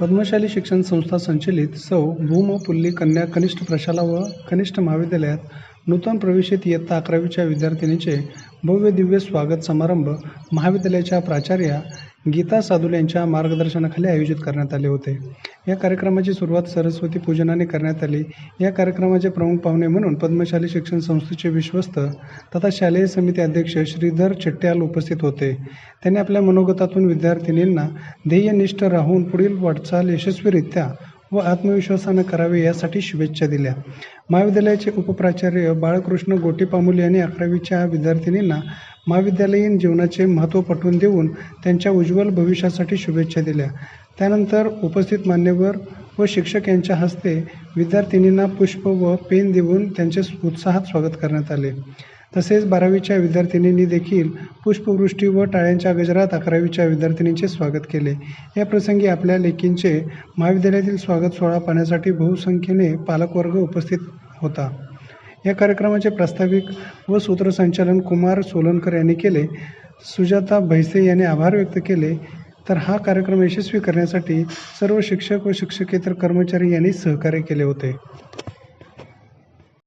पद्मशाली शिक्षण संस्था संचलित सौ भूम पुल्ली कन्या कनिष्ठ प्रशाला व कनिष्ठ महाविद्यालयात नूतन प्रवेशित इयत्ता अकरावीच्या विद्यार्थिनीचे भव्य दिव्य स्वागत समारंभ महाविद्यालयाच्या प्राचार्या गीता सादुल यांच्या मार्गदर्शनाखाली आयोजित करण्यात आले होते. या कार्यक्रमाची सुरुवात सरस्वती पूजनाने करण्यात आली. या कार्यक्रमाचे प्रमुख पाहुणे म्हणून पद्मशाली शिक्षण संस्थेचे विश्वस्त तथा शालेय समिती अध्यक्ष श्रीधर चिट्ट्याल उपस्थित होते. त्यांनी आपल्या मनोगतातून विद्यार्थिनींना ध्येयनिष्ठ राहून पुढील वाटचाल यशस्वीरित्या व आत्मविश्वासानं करावे यासाठी शुभेच्छा दिल्या. महाविद्यालयाचे उपप्राचार्य बाळकृष्ण गोटीपामुल यांनी अकरावीच्या विद्यार्थिनींना महाविद्यालयीन जीवनाचे महत्त्व पटवून देऊन त्यांच्या उज्ज्वल भविष्यासाठी शुभेच्छा दिल्या. त्यानंतर उपस्थित मान्यवर व शिक्षक यांच्या हस्ते विद्यार्थिनींना पुष्प व पेन देऊन त्यांचे उत्साहात स्वागत करण्यात आले. तसेच बारावीच्या विद्यार्थिनींनी देखील पुष्पवृष्टी व टाळ्यांच्या गजरात अकरावीच्या विद्यार्थिनींचे स्वागत केले. या प्रसंगी आपल्या लेकींचे महाविद्यालयातील स्वागत सोहळा पाहण्यासाठी बहुसंख्येने पालकवर्ग उपस्थित होता. या कार्यक्रमाचे प्रास्ताविक व सूत्रसंचालन कुमार सोलनकर यांनी केले. सुजाता भैसे यांनी आभार व्यक्त केले. तर हा कार्यक्रम यशस्वी करण्यासाठी सर्व शिक्षक व शिक्षकेतर कर्मचारी यांनी सहकार्य केले होते.